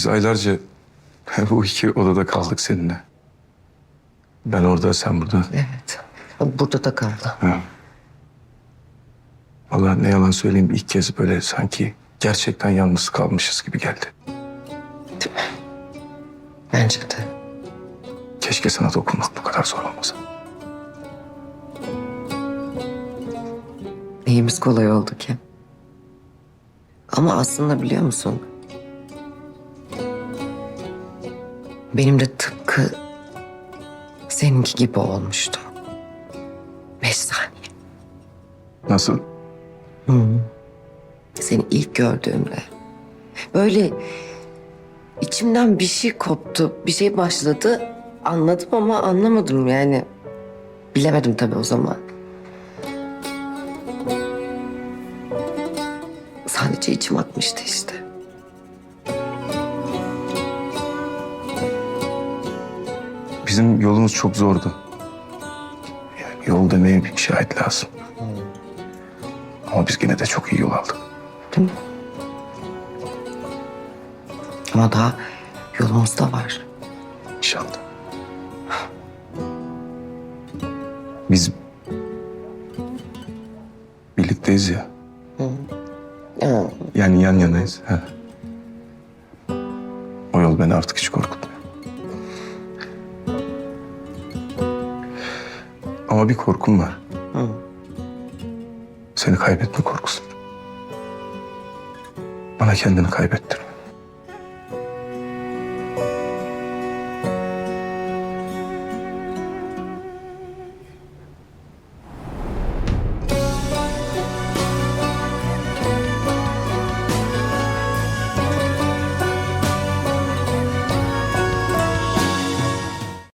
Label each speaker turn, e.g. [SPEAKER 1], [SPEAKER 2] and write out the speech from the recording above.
[SPEAKER 1] Biz aylarca bu iki odada kaldık seninle. Ben orada, sen burada.
[SPEAKER 2] Evet. Burada da kaldı.
[SPEAKER 1] Ha. Vallahi ne yalan söyleyeyim ilk kez böyle sanki gerçekten yalnız kalmışız gibi geldi.
[SPEAKER 2] Bence de.
[SPEAKER 1] Keşke sana dokunmak bu kadar zor olmasa.
[SPEAKER 2] Neyimiz kolay oldu ki? Ama aslında biliyor musun? Benim de tıpkı seninki gibi olmuştu. Beş saniye.
[SPEAKER 1] Nasıl?
[SPEAKER 2] Seni ilk gördüğümde böyle içimden bir şey koptu, bir şey başladı. Anladım ama anlamadım yani. Bilemedim tabii o zaman. Sadece içim atmıştı işte.
[SPEAKER 1] Bizim yolumuz çok zordu. Yani yol demeye bir şahit lazım. Ama biz gene de çok iyi yol aldık.
[SPEAKER 2] Değil mi? Ama daha yolumuz da var.
[SPEAKER 1] İnşallah. Biz birlikteyiz ya. Yani yan yanayız. Ha. O yol beni artık hiç korkutmuyor. Ama bir korkum var.
[SPEAKER 2] Hı.
[SPEAKER 1] Seni kaybetme korkusu. Bana kendini kaybettirme.